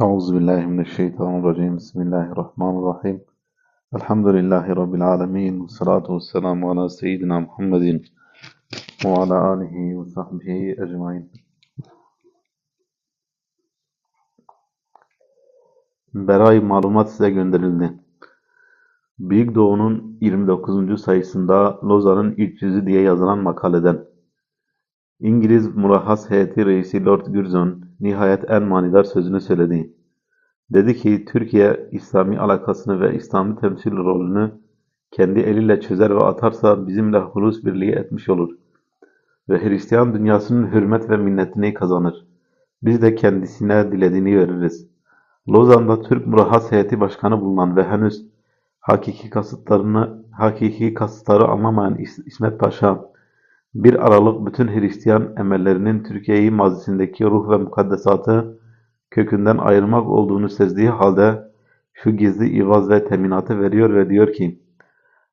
Euzubillahimineşşeytanirracim. Bismillahirrahmanirrahim. Elhamdülillahi Rabbil alemin. Salatu vesselamu ala seyyidina Muhammedin. Ve ala alihi ve sahbihi ecmain. Beray malumat size gönderildi. Büyük Doğu'nun 29. sayısında Lozan'ın ilk yüzü diye yazılan makaleden İngiliz Murahhas Heyeti Reisi Lord Curzon nihayet en manidar sözünü söyledi. Dedi ki Türkiye İslami alakasını ve İslami temsil rolünü kendi eliyle çözer ve atarsa bizimle hulus birliği etmiş olur. Ve Hristiyan dünyasının hürmet ve minnetini kazanır. Biz de kendisine dilediğini veririz. Lozan'da Türk Murahhas Heyeti Başkanı bulunan ve henüz hakiki kasıtlarını, hakiki kasıtları anlamayan İsmet Paşa, bir Aralık bütün Hristiyan emellerinin Türkiye'yi mazisindeki ruh ve mukaddesatı kökünden ayırmak olduğunu sezdiği halde şu gizli ivaz ve teminatı veriyor ve diyor ki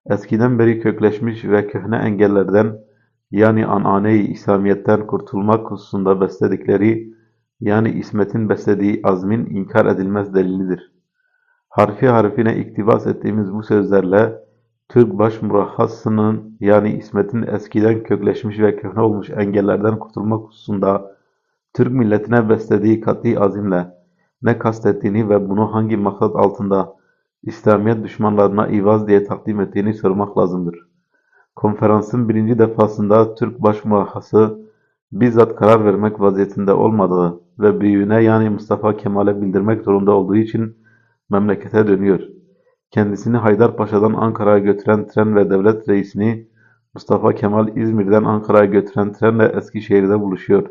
eskiden beri kökleşmiş ve köhne engellerden yani anane-i İslamiyet'ten kurtulmak hususunda besledikleri yani İsmet'in beslediği azmin inkar edilmez delilidir. Harfi harfine iktibas ettiğimiz bu sözlerle Türk baş murahhasının yani İsmet'in eskiden kökleşmiş ve köhne olmuş engellerden kurtulmak hususunda Türk milletine beslediği kat'i azimle ne kastettiğini ve bunu hangi maksat altında İslamiyet düşmanlarına ivaz diye takdim ettiğini sormak lazımdır. Konferansın birinci defasında Türk baş murahhası bizzat karar vermek vaziyetinde olmadığı ve büyüğüne yani Mustafa Kemal'e bildirmek zorunda olduğu için memlekete dönüyor. Kendisini Haydarpaşa'dan Ankara'ya götüren tren ve devlet reisini Mustafa Kemal İzmir'den Ankara'ya götüren trenle Eskişehir'de buluşuyor.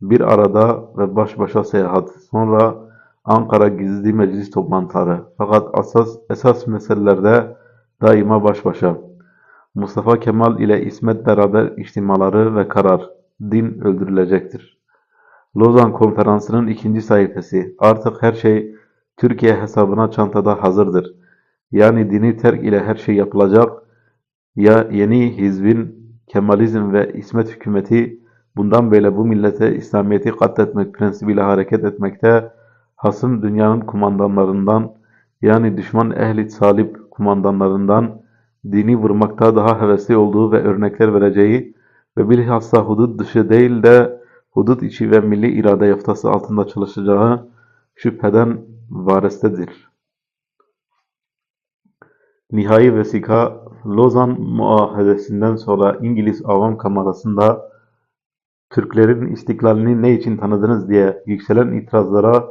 Bir arada ve baş başa seyahat, sonra Ankara gizli meclis toplantıları. Fakat asas, esas meselelerde daima baş başa. Mustafa Kemal ile İsmet beraber içtimaları ve karar. Din öldürülecektir. Lozan Konferansı'nın ikinci sayfası. Artık her şey Türkiye hesabına çantada hazırdır. Yani dini terk ile her şey yapılacak. Ya yeni hizbin Kemalizm ve İsmet hükümeti bundan böyle bu millete İslamiyet'i katletmek prensibiyle hareket etmekte, hasım dünyanın kumandanlarından yani düşman ehli salip kumandanlarından dini vurmakta daha hevesli olduğu ve örnekler vereceği ve bilhassa hudut dışı değil de hudut içi ve milli irade yaftası altında çalışacağı şüpheden varestedir. Nihai vesika Lozan Muahedesi'nden sonra İngiliz Avam Kamerası'nda Türklerin istiklalini ne için tanıdınız diye yükselen itirazlara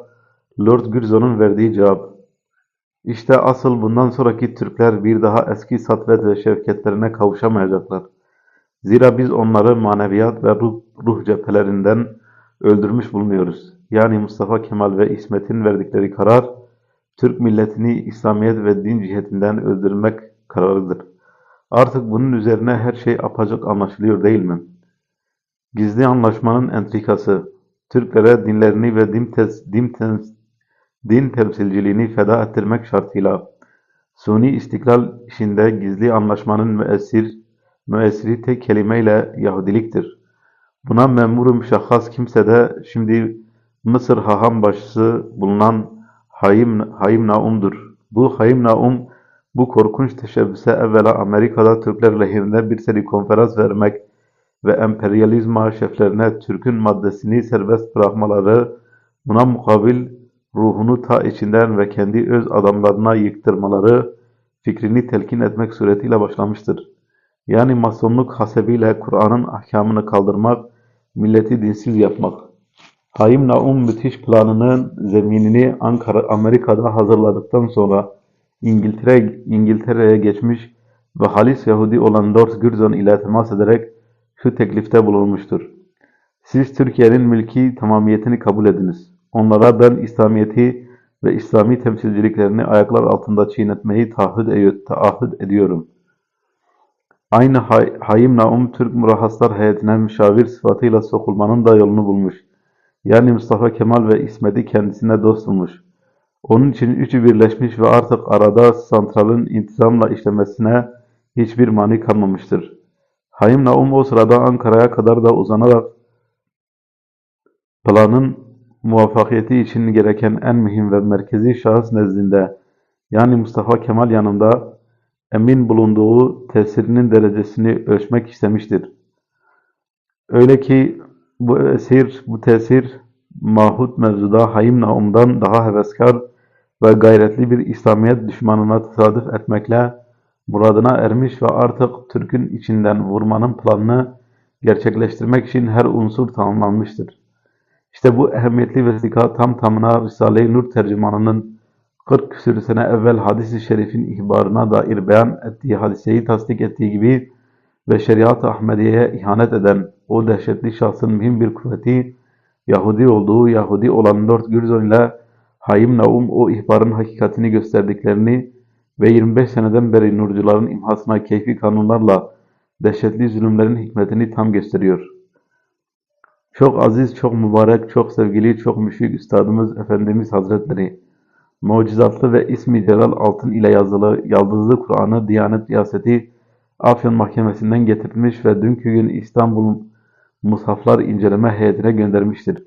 Lord Curzon'un verdiği cevap. İşte asıl bundan sonraki Türkler bir daha eski satvet ve şevketlerine kavuşamayacaklar. Zira biz onları maneviyat ve ruh, ruh cephelerinden öldürmüş bulunuyoruz. Yani Mustafa Kemal ve İsmet'in verdikleri karar, Türk milletini İslamiyet ve din cihetinden öldürmek kararıdır. Artık bunun üzerine her şey apacık anlaşılıyor değil mi? Gizli anlaşmanın entrikası, Türklere dinlerini ve din, tez, din, tez, din temsilciliğini feda ettirmek şartıyla, Suni istiklal işinde gizli anlaşmanın müessir, müessiri tek kelimeyle Yahudiliktir. Buna memuru müşahhas kimse de şimdi Mısır haham başısı bulunan Hayim, Hayim Naum'dur. Bu Hayim Naum, bu korkunç teşebbüse evvela Amerika'da Türkler lehinde bir seri konferans vermek ve emperyalizma şeflerine Türk'ün maddesini serbest bırakmaları, buna mukabil ruhunu ta içinden ve kendi öz adamlarına yıktırmaları, fikrini telkin etmek suretiyle başlamıştır. Yani masonluk hasebiyle Kur'an'ın ahkamını kaldırmak, milleti dinsiz yapmak. Hayim Naum müthiş planının zeminini Ankara, Amerika'da hazırladıktan sonra İngiltere, İngiltere'ye geçmiş ve halis Yahudi olan Lord Curzon ile temas ederek şu teklifte bulunmuştur. Siz Türkiye'nin mülki tamamiyetini kabul ediniz. Onlara ben İslamiyet'i ve İslami temsilciliklerini ayaklar altında çiğnetmeyi taahhüt, taahhüt ediyorum. Aynı Hay Hayim Naum Türk Murahhaslar heyetine müşavir sıfatıyla sokulmanın da yolunu bulmuş. Yani Mustafa Kemal ve İsmet'i kendisine dost bulmuş. Onun için üçü birleşmiş ve artık arada santralın intizamla işlemesine hiçbir mani kalmamıştır. Hayim Naum o sırada Ankara'ya kadar da uzanarak planın muvaffakiyeti için gereken en mühim ve merkezi şahıs nezdinde yani Mustafa Kemal yanında emin bulunduğu tesirinin derecesini ölçmek istemiştir. Öyle ki bu esir, bu tesir mahut mevzuda Hayim Naum'dan daha heveskar ve gayretli bir İslamiyet düşmanına tesadüf etmekle muradına ermiş ve artık Türk'ün içinden vurmanın planını gerçekleştirmek için her unsur tamamlanmıştır. İşte bu ehemmiyetli vesika tam tamına Risale-i Nur tercümanının 40 küsür sene evvel hadis-i şerifin ihbarına dair beyan ettiği hadiseyi tasdik ettiği gibi ve şeriat-ı Ahmediye'ye ihanet eden o dehşetli şahsın mühim bir kuvveti Yahudi olduğu Yahudi olan Lord Curzon ile Hayim Naum o ihbarın hakikatini gösterdiklerini ve 25 seneden beri nurcuların imhasına keyfi kanunlarla dehşetli zulümlerin hikmetini tam gösteriyor. Çok aziz, çok mübarek, çok sevgili, çok müşfik Üstadımız Efendimiz Hazretleri, mucizatlı ve ismi celal altın ile yazılı yaldızlı Kur'an'ı Diyanet Riyaseti Afyon Mahkemesi'nden getirmiş ve dünkü gün İstanbul Mushaflar inceleme heyetine göndermiştir.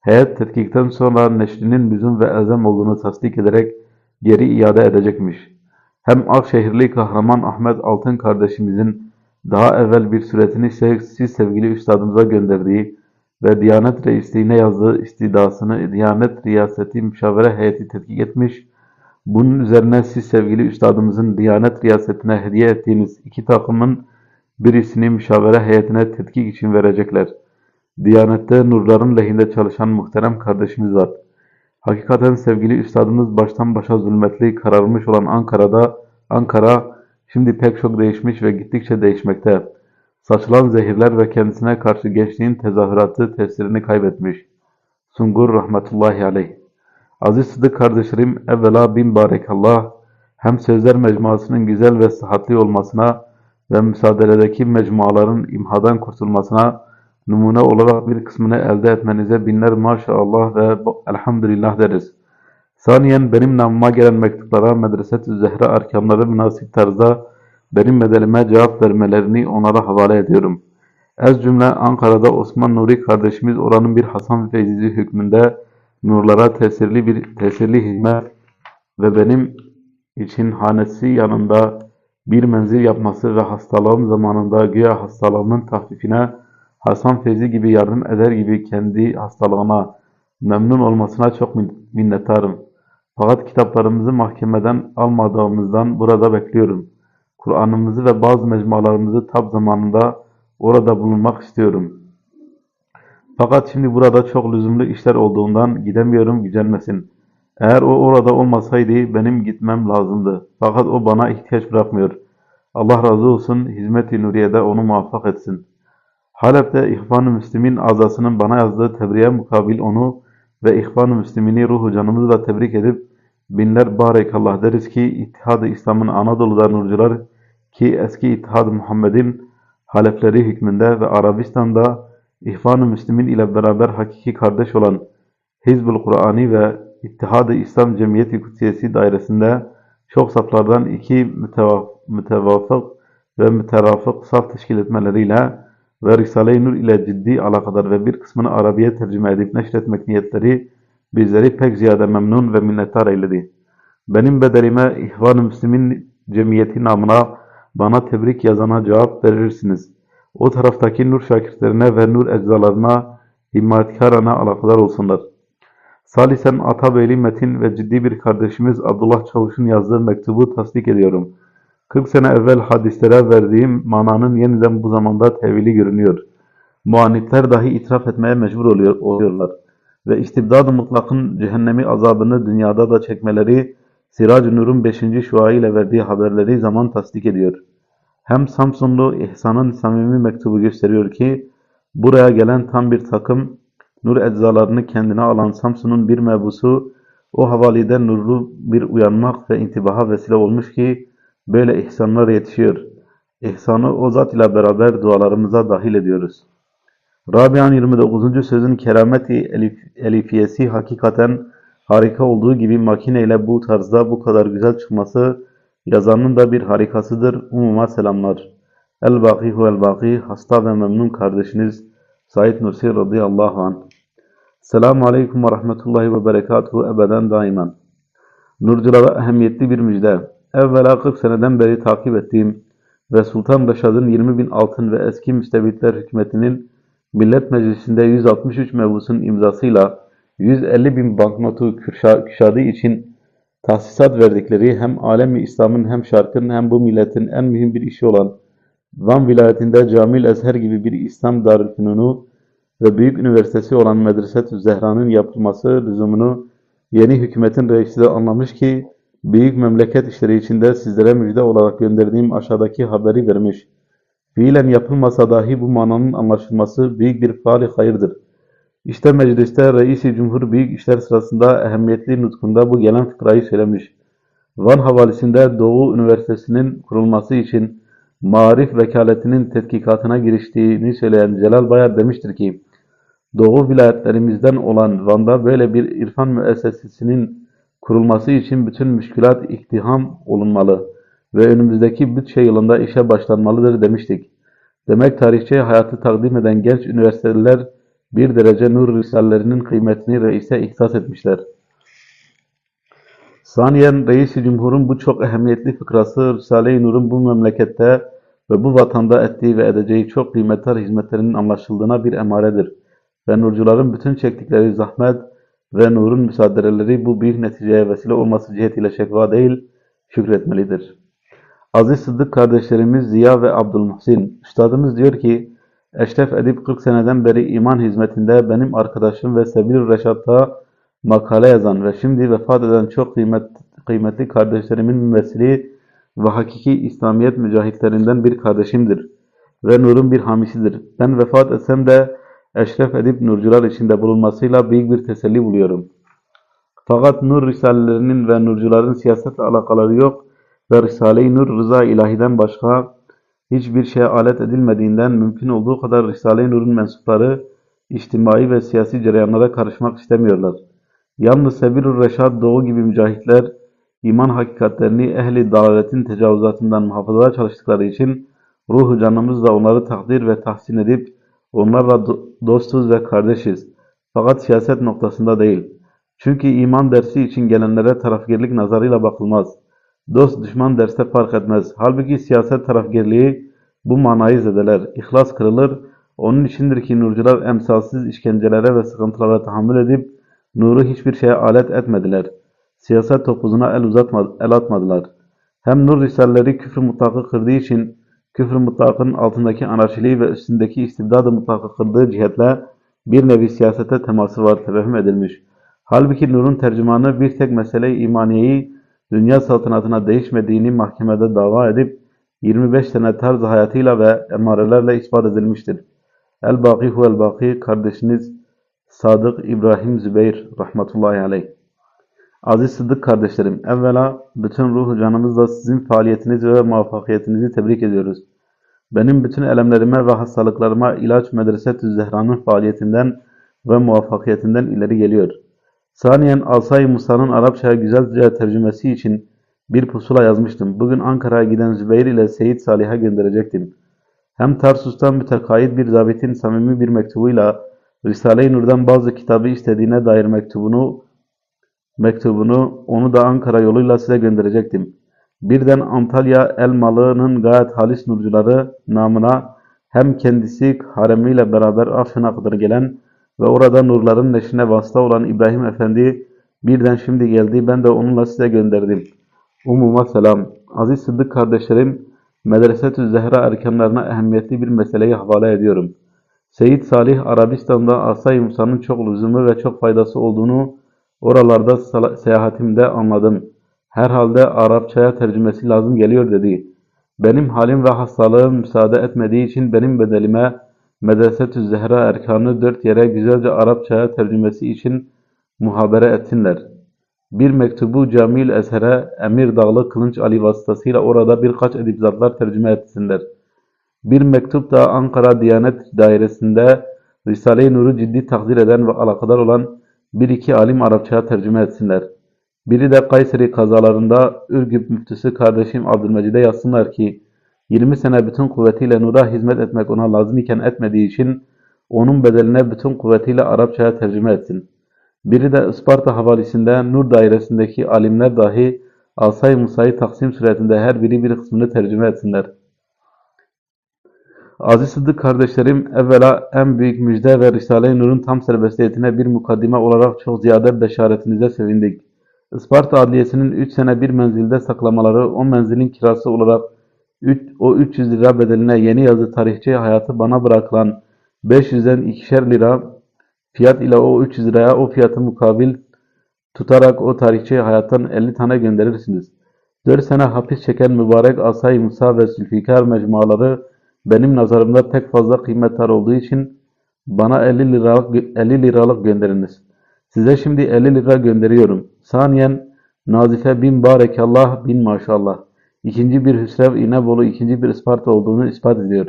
Heyet tetkikten sonra neşrinin lüzum ve elzem olduğunu tasdik ederek geri iade edecekmiş. Hem Akşehirli kahraman Ahmet Altın kardeşimizin daha evvel bir suretini siz sevgili üstadımıza gönderdiği ve Diyanet Reisliğine yazdığı istidasını Diyanet Riyaseti Müşavere Heyeti tetkik etmiş. Bunun üzerine siz sevgili üstadımızın Diyanet Riyasetine hediye ettiğiniz iki takımın birisini müşavere heyetine tetkik için verecekler. Diyanette nurların lehinde çalışan muhterem kardeşimiz var. Hakikaten sevgili üstadımız baştan başa zulmetli kararmış olan Ankara'da, Ankara şimdi pek çok değişmiş ve gittikçe değişmekte. Saçılan zehirler ve kendisine karşı gençliğin tezahüratı tesirini kaybetmiş. Sungur rahmetullahi aleyh. Aziz Sıdık kardeşlerim evvela bin barekallah hem sözler mecmuasının güzel ve sıhhatli olmasına ve müsaadeledeki mecmuaların imhadan kurtulmasına numune olarak bir kısmını elde etmenize binler maşallah ve elhamdülillah deriz. Saniyen benim namıma gelen mektuplara Medreset-ü Zehra arkamları münasip tarzda benim bedelime cevap vermelerini onlara havale ediyorum. Ez cümle Ankara'da Osman Nuri kardeşimiz oranın bir Hasan Feyzizi hükmünde nurlara tesirli bir tesirli hizmet ve benim için hanesi yanında bir menzil yapması ve hastalığım zamanında güya hastalığımın tahfifine Hasan Feyzi gibi yardım eder gibi kendi hastalığına memnun olmasına çok minnettarım. Fakat kitaplarımızı mahkemeden almadığımızdan burada bekliyorum. Kur'an'ımızı ve bazı mecmualarımızı tab zamanında orada bulunmak istiyorum. Fakat şimdi burada çok lüzumlu işler olduğundan gidemiyorum gücenmesin. Eğer o orada olmasaydı benim gitmem lazımdı. Fakat o bana ihtiyaç bırakmıyor. Allah razı olsun hizmet-i nuriyede onu muvaffak etsin. Halep'te İhvan-ı Müslim'in azasının bana yazdığı tebriğe mukabil onu ve İhvan-ı Müslim'ini ruhu canımızı da tebrik edip binler barekallah deriz ki İttihad-ı İslam'ın Anadolu'da nurcular ki eski İttihad-ı Muhammed'in halefleri hükmünde ve Arabistan'da İhvan-ı Müslim'in ile beraber hakiki kardeş olan Hizbul Kur'ani ve İttihad-ı İslam Cemiyeti Kutsiyesi dairesinde çok saflardan iki mütevafık ve müterafık saf teşkil etmeleriyle ve Risale-i Nur ile ciddi alakadar ve bir kısmını Arabiye tercüme edip neşretmek niyetleri bizleri pek ziyade memnun ve minnettar eyledi. Benim bedelime İhvan-ı Müslim'in cemiyeti namına bana tebrik yazana cevap verirsiniz. O taraftaki nur şakirtlerine ve nur eczalarına himmetkarana alakadar olsunlar. Salisen Atabeyli Metin ve ciddi bir kardeşimiz Abdullah Çavuş'un yazdığı mektubu tasdik ediyorum. 40 sene evvel hadislere verdiğim mananın yeniden bu zamanda tevili görünüyor. Muanitler dahi itiraf etmeye mecbur oluyor, oluyorlar. Ve istibdad-ı mutlakın cehennemi azabını dünyada da çekmeleri Sirac-ı Nur'un 5. şua ile verdiği haberleri zaman tasdik ediyor. Hem Samsunlu İhsan'ın samimi mektubu gösteriyor ki buraya gelen tam bir takım nur eczalarını kendine alan Samsun'un bir mebusu o havalide nurlu bir uyanmak ve intibaha vesile olmuş ki böyle ihsanlar yetişiyor. İhsanı o zat ile beraber dualarımıza dahil ediyoruz. Rabia'nın 29. sözün kerameti elif, elifiyesi hakikaten harika olduğu gibi makineyle bu tarzda bu kadar güzel çıkması yazanın da bir harikasıdır. Umuma selamlar. El-Baki huvel-Baki hasta ve memnun kardeşiniz Said Nursi radıyallahu anh. Selamun Aleyküm ve Rahmetullahi ve Berekatuhu ebeden daimen. Nurculara ehemmiyetli bir müjde. Evvela 40 seneden beri takip ettiğim ve Sultan Reşad'ın 20 bin altın ve eski müstebitler hükümetinin Millet Meclisi'nde 163 mebusun imzasıyla 150 bin banknotu kürşa- küşadı için tahsisat verdikleri hem alemi İslam'ın hem şarkın hem bu milletin en mühim bir işi olan Van vilayetinde Camil Ezher gibi bir İslam Darülfünunu ve büyük üniversitesi olan Medreset-ü Zehra'nın yapılması lüzumunu yeni hükümetin reisi de anlamış ki büyük memleket işleri içinde sizlere müjde olarak gönderdiğim aşağıdaki haberi vermiş. Fiilen yapılmasa dahi bu mananın anlaşılması büyük bir faali hayırdır. İşte mecliste Reisi Cumhur büyük işler sırasında ehemmiyetli nutkunda bu gelen fıkrayı söylemiş. Van havalisinde Doğu Üniversitesi'nin kurulması için marif vekaletinin tetkikatına giriştiğini söyleyen Celal Bayar demiştir ki, Doğu vilayetlerimizden olan Van'da böyle bir irfan müessesesinin kurulması için bütün müşkülat iktiham olunmalı ve önümüzdeki bütçe yılında işe başlanmalıdır demiştik. Demek tarihçe hayatı takdim eden genç üniversiteliler bir derece nur risalelerinin kıymetini reise ihsas etmişler. Saniyen Reis-i Cumhur'un bu çok ehemmiyetli fıkrası Risale-i Nur'un bu memlekette ve bu vatanda ettiği ve edeceği çok kıymetli hizmetlerinin anlaşıldığına bir emaredir. Ve nurcuların bütün çektikleri zahmet ve nurun müsaadeleri bu büyük neticeye vesile olması cihetiyle şekva değil, şükretmelidir. Aziz Sıddık kardeşlerimiz Ziya ve Abdülmuhsin, üstadımız diyor ki, Eşref Edip 40 seneden beri iman hizmetinde benim arkadaşım ve Sebil Reşat'ta makale yazan ve şimdi vefat eden çok kıymet, kıymetli kardeşlerimin mümessili ve hakiki İslamiyet mücahitlerinden bir kardeşimdir ve nurun bir hamisidir. Ben vefat etsem de Eşref Edip nurcular içinde bulunmasıyla büyük bir teselli buluyorum. Fakat nur risalelerinin ve nurcuların siyasetle alakaları yok ve Risale-i Nur rıza ilahiden başka hiçbir şeye alet edilmediğinden mümkün olduğu kadar Risale-i Nur'un mensupları içtimai ve siyasi cereyanlara karışmak istemiyorlar. Yalnız Sebil-ül Reşad Doğu gibi mücahitler iman hakikatlerini ehli dalaletin tecavüzatından muhafaza çalıştıkları için ruhu canımızla onları takdir ve tahsin edip onlarla do- dostuz ve kardeşiz. Fakat siyaset noktasında değil. Çünkü iman dersi için gelenlere tarafgirlik nazarıyla bakılmaz. Dost düşman derste fark etmez. Halbuki siyaset tarafgirliği bu manayı zedeler. İhlas kırılır. Onun içindir ki nurcular emsalsiz işkencelere ve sıkıntılara tahammül edip nuru hiçbir şeye alet etmediler. Siyaset topuzuna el, uzatma, el atmadılar. Hem nur risaleleri küfür mutlakı kırdığı için küfür mutlakın altındaki anarşiliği ve üstündeki istibdadı mutlakı kırdığı cihetle bir nevi siyasete teması var tevehüm edilmiş. Halbuki nurun tercümanı bir tek mesele imaniyeyi dünya saltanatına değişmediğini mahkemede dava edip 25 sene tarz hayatıyla ve emarelerle ispat edilmiştir. El-Baki huvel-Baki kardeşiniz Sadık İbrahim Zübeyir rahmetullahi aleyh. Aziz Sıddık kardeşlerim, evvela bütün ruhu canımızla sizin faaliyetinizi ve muvaffakiyetinizi tebrik ediyoruz. Benim bütün elemlerime ve hastalıklarıma ilaç Medreset-ü Zehra'nın faaliyetinden ve muvaffakiyetinden ileri geliyor. Saniyen Alsay Musa'nın Arapçaya güzelce tercümesi için bir pusula yazmıştım. Bugün Ankara'ya giden Zübeyir ile Seyit Salih'e gönderecektim. Hem Tarsus'tan mütekayit bir zabitin samimi bir mektubuyla Risale-i Nur'dan bazı kitabı istediğine dair mektubunu mektubunu onu da Ankara yoluyla size gönderecektim. Birden Antalya Elmalı'nın gayet halis nurcuları namına hem kendisi haremiyle beraber Afyon'a kadar gelen ve orada nurların neşine vasıta olan İbrahim Efendi birden şimdi geldi. Ben de onunla size gönderdim. Umuma selam. Aziz Sıddık kardeşlerim, Medreset-ü Zehra erkanlarına ehemmiyetli bir meseleyi havale ediyorum. Seyyid Salih Arabistan'da Asay Musa'nın çok lüzumu ve çok faydası olduğunu oralarda seyahatimde anladım. Herhalde Arapçaya tercümesi lazım geliyor dedi. Benim halim ve hastalığım müsaade etmediği için benim bedelime Medreset-ü Zehra erkanı dört yere güzelce Arapçaya tercümesi için muhabere etsinler. Bir mektubu Camil Ezher'e Emir Dağlı Kılınç Ali vasıtasıyla orada birkaç edipzatlar tercüme etsinler. Bir mektup da Ankara Diyanet Dairesi'nde Risale-i Nur'u ciddi takdir eden ve alakadar olan bir iki alim Arapçaya tercüme etsinler. Biri de Kayseri kazalarında Ürgüp müftüsü kardeşim Abdülmecid'e yazsınlar ki 20 sene bütün kuvvetiyle Nur'a hizmet etmek ona lazım iken etmediği için onun bedeline bütün kuvvetiyle Arapçaya tercüme etsin. Biri de Isparta havalisinde Nur dairesindeki alimler dahi Asay Musa'yı taksim suretinde her biri bir kısmını tercüme etsinler. Aziz Sıddık kardeşlerim, evvela en büyük müjde ve Risale-i Nur'un tam serbestiyetine bir mukaddime olarak çok ziyade beşaretinize sevindik. Isparta Adliyesi'nin 3 sene bir menzilde saklamaları, o menzilin kirası olarak üç- o 300 lira bedeline yeni yazı tarihçi hayatı bana bırakılan 500'den ikişer lira fiyat ile o 300 liraya o fiyatı mukabil tutarak o tarihçi hayattan 50 tane gönderirsiniz. 4 sene hapis çeken mübarek Asay Musa ve Zülfikar mecmuaları benim nazarımda pek fazla kıymetli olduğu için bana 50 liralık 50 liralık gönderiniz. Size şimdi 50 lira gönderiyorum. Saniyen Nazife bin barekallah bin maşallah. İkinci bir Hüsrev İnebolu, ikinci bir Isparta olduğunu ispat ediyor.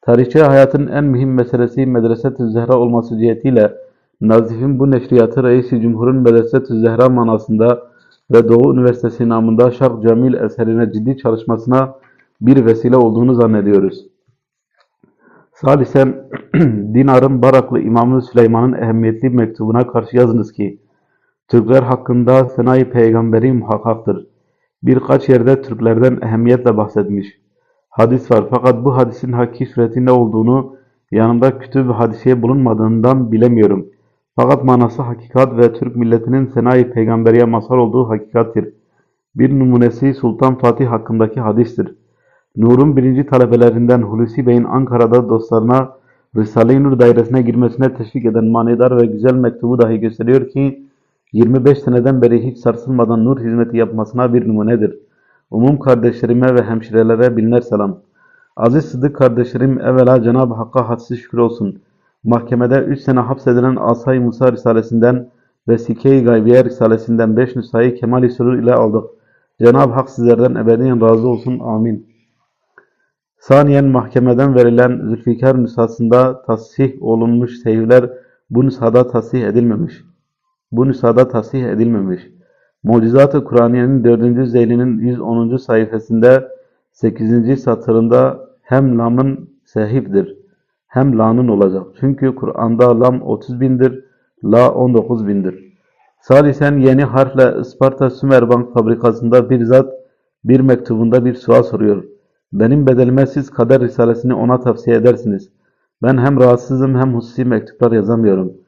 Tarihçi hayatın en mühim meselesi Medreset-ü Zehra olması cihetiyle Nazif'in bu neşriyatı Reis-i Cumhur'un Medreset-ü Zehra manasında ve Doğu Üniversitesi namında Şark Camil eserine ciddi çalışmasına bir vesile olduğunu zannediyoruz. Salisen Dinar'ın Baraklı İmamı Süleyman'ın ehemmiyetli mektubuna karşı yazınız ki Türkler hakkında Senay Peygamberi muhakkaktır. Birkaç yerde Türklerden ehemmiyetle bahsetmiş. Hadis var fakat bu hadisin hakiki sureti ne olduğunu yanımda kütüb hadisiye bulunmadığından bilemiyorum. Fakat manası hakikat ve Türk milletinin Senay Peygamberiye masal olduğu hakikattir. Bir numunesi Sultan Fatih hakkındaki hadistir. Nur'un birinci talebelerinden Hulusi Bey'in Ankara'da dostlarına Risale-i Nur dairesine girmesine teşvik eden manidar ve güzel mektubu dahi gösteriyor ki 25 seneden beri hiç sarsılmadan nur hizmeti yapmasına bir numunedir. Umum kardeşlerime ve hemşirelere binler selam. Aziz Sıddık kardeşlerim evvela Cenab-ı Hakk'a hadsiz şükür olsun. Mahkemede 3 sene hapsedilen Asay Musa Risalesinden ve Sike-i Gaybiye Risalesinden 5 nüshayı Kemal-i ile aldık. Cenab-ı Hak sizlerden ebediyen razı olsun. Amin. Saniyen mahkemeden verilen Zülfikar nüshasında tasih olunmuş seyirler bu nüshada tasih edilmemiş. Bu nüshada tasih edilmemiş. Mucizat-ı Kur'aniye'nin 4. zeylinin 110. sayfasında 8. satırında hem lamın sehifdir hem lanın olacak. Çünkü Kur'an'da lam 30 bindir, la 19 bindir. Salisen yeni harfle Isparta Sümerbank fabrikasında bir zat bir mektubunda bir sual soruyor. Benim bedelime siz kader risalesini ona tavsiye edersiniz. Ben hem rahatsızım hem hususi mektuplar yazamıyorum.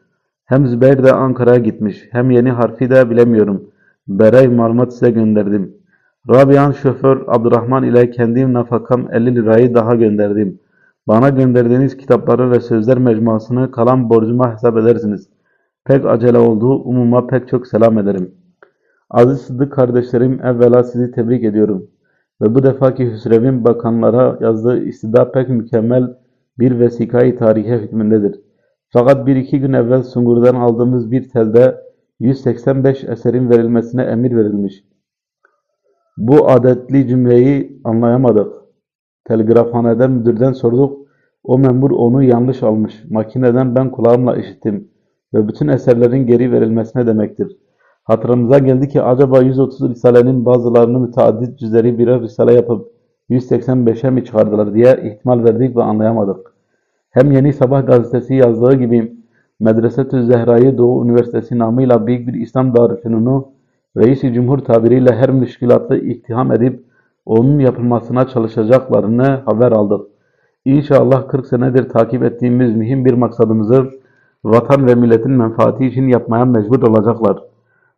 Hem Zübeyir de Ankara'ya gitmiş. Hem yeni harfi de bilemiyorum. Berey malumat size gönderdim. Rabia'nın şoför Abdurrahman ile kendim nafakam 50 lirayı daha gönderdim. Bana gönderdiğiniz kitapları ve sözler mecmuasını kalan borcuma hesap edersiniz. Pek acele olduğu umuma pek çok selam ederim. Aziz Sıddık kardeşlerim evvela sizi tebrik ediyorum. Ve bu defaki Hüsrev'in bakanlara yazdığı istida pek mükemmel bir vesikayı tarihe hükmündedir. Fakat bir iki gün evvel Sungur'dan aldığımız bir telde 185 eserin verilmesine emir verilmiş. Bu adetli cümleyi anlayamadık. Telgrafhaneden müdürden sorduk. O memur onu yanlış almış. Makineden ben kulağımla işittim. Ve bütün eserlerin geri verilmesine demektir. Hatırımıza geldi ki acaba 130 risalenin bazılarını müteaddit cüzleri birer risale yapıp 185'e mi çıkardılar diye ihtimal verdik ve anlayamadık. Hem Yeni Sabah gazetesi yazdığı gibi Medreset-ü Zehra'yı Doğu Üniversitesi namıyla büyük bir İslam Darülfünun'u Reis-i Cumhur tabiriyle her müşkilatı ittiham edip onun yapılmasına çalışacaklarını haber aldık. İnşallah 40 senedir takip ettiğimiz mühim bir maksadımızı vatan ve milletin menfaati için yapmaya mecbur olacaklar.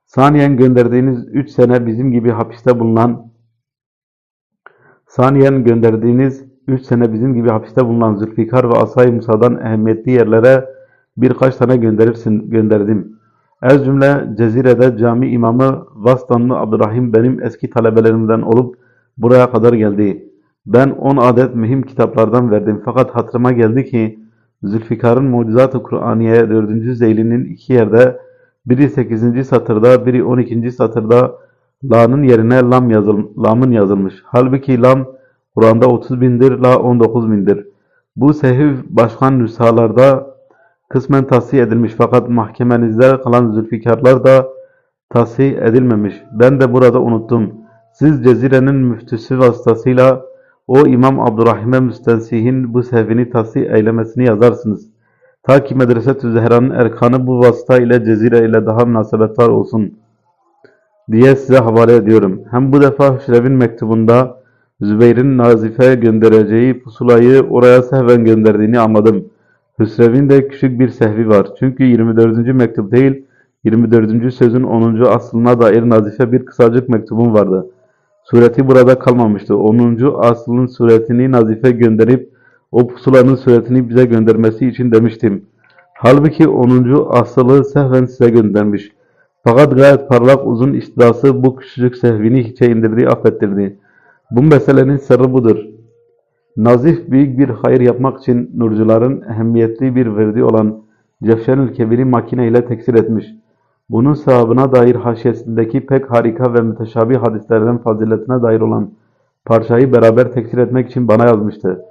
Saniyen gönderdiğiniz 3 sene bizim gibi hapiste bulunan Saniyen gönderdiğiniz 3 sene bizim gibi hapiste bulunan Zülfikar ve Asay Musa'dan ehemmiyetli yerlere birkaç tane gönderirsin, gönderdim. Ez cümle Cezire'de cami imamı Vastanlı Abdurrahim benim eski talebelerimden olup buraya kadar geldi. Ben 10 adet mühim kitaplardan verdim fakat hatırıma geldi ki Zülfikar'ın Mucizat-ı Kur'aniye 4. zeylinin iki yerde biri 8. satırda biri 12. satırda la'nın yerine lam yazıl lamın yazılmış. Halbuki lam Kur'an'da 30 bindir, la 19 bindir. Bu sehif başkan nüshalarda kısmen tasih edilmiş fakat mahkemenizde kalan zülfikarlar da tasih edilmemiş. Ben de burada unuttum. Siz Cezire'nin müftüsü vasıtasıyla o İmam Abdurrahim'e müstensihin bu sehvini tasih eylemesini yazarsınız. Ta ki Medreset-ü Zehra'nın erkanı bu vasıta ile Cezire ile daha münasebetler olsun diye size havale ediyorum. Hem bu defa Hüsrev'in mektubunda Zübeyir'in Nazif'e göndereceği pusulayı oraya sehven gönderdiğini anladım. Hüsrev'in de küçük bir sehvi var. Çünkü 24. mektup değil, 24. sözün 10. aslına dair Nazife bir kısacık mektubum vardı. Sureti burada kalmamıştı. 10. aslının suretini Nazife gönderip o pusulanın suretini bize göndermesi için demiştim. Halbuki 10. aslı sehven size göndermiş. Fakat gayet parlak uzun istidası bu küçücük sehvini hiçe indirdi, affettirdi. Bu meselenin sırrı budur. Nazif büyük bir hayır yapmak için nurcuların ehemmiyetli bir verdiği olan Cefşenül Kebir'i makine ile teksir etmiş. Bunun sevabına dair haşiyesindeki pek harika ve müteşabih hadislerden faziletine dair olan parçayı beraber teksir etmek için bana yazmıştı.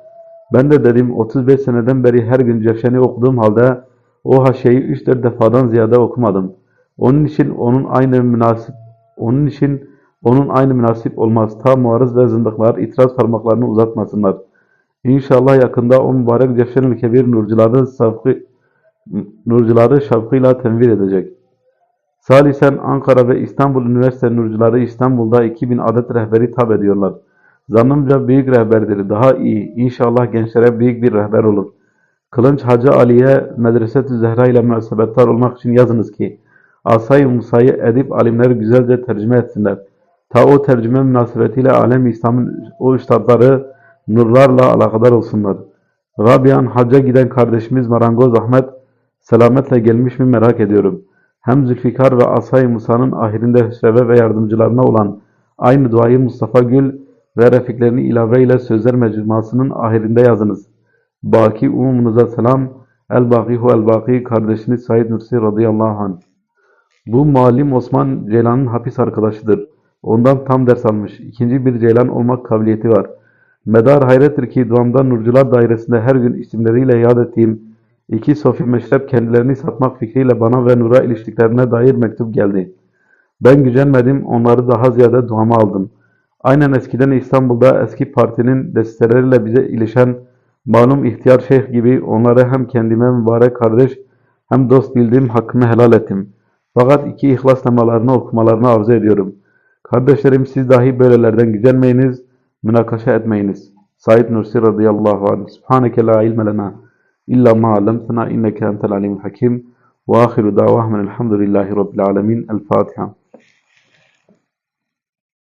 Ben de dedim 35 seneden beri her gün Cefşen'i okuduğum halde o haşiyeyi 3-4 defadan ziyade okumadım. Onun için onun aynı münasip onun için onun aynı münasip olmaz. Ta muarız ve zındıklar itiraz parmaklarını uzatmasınlar. İnşallah yakında o mübarek Cefşenül Kebir nurcuları savkı, nurcuları şavkıyla tenvir edecek. Salisen Ankara ve İstanbul Üniversite nurcuları İstanbul'da 2000 adet rehberi tab ediyorlar. Zannımca büyük rehberdir. Daha iyi. İnşallah gençlere büyük bir rehber olur. Kılınç Hacı Ali'ye Medreset-ü Zehra ile münasebetler olmak için yazınız ki Asay-ı Musa'yı edip alimler güzelce tercüme etsinler. Ta o tercüme münasebetiyle alem İslam'ın o üstadları nurlarla alakadar olsunlar. Rabian hacca giden kardeşimiz Marangoz Ahmet selametle gelmiş mi merak ediyorum. Hem Zülfikar ve Asay-ı Musa'nın ahirinde hüsreve ve yardımcılarına olan aynı duayı Mustafa Gül ve refiklerini ilave ile sözler mecmuasının ahirinde yazınız. Baki umumunuza selam. El-Baki hu el-Baki kardeşiniz Said Nursi radıyallahu anh. Bu Muallim Osman Ceylan'ın hapis arkadaşıdır. Ondan tam ders almış. İkinci bir Ceylan olmak kabiliyeti var. Medar hayrettir ki duamda Nurcular Dairesi'nde her gün isimleriyle yad ettiğim iki Sofi Meşrep kendilerini satmak fikriyle bana ve Nur'a iliştiklerine dair mektup geldi. Ben gücenmedim, onları daha ziyade duama aldım. Aynen eskiden İstanbul'da eski partinin desteleriyle bize ilişen malum ihtiyar şeyh gibi onları hem kendime mübarek kardeş hem dost bildiğim hakkını helal ettim. Fakat iki ihlas namalarını okumalarını arzu ediyorum. Kardeşlerim siz dahi böylelerden gücenmeyiniz, münakaşa etmeyiniz. Said Nursi radıyallahu anh. Subhaneke la ilme lena illa ma allamtana inneke entel alimul hakim. Ve ahiru davahmen elhamdülillahi rabbil alemin. El Fatiha.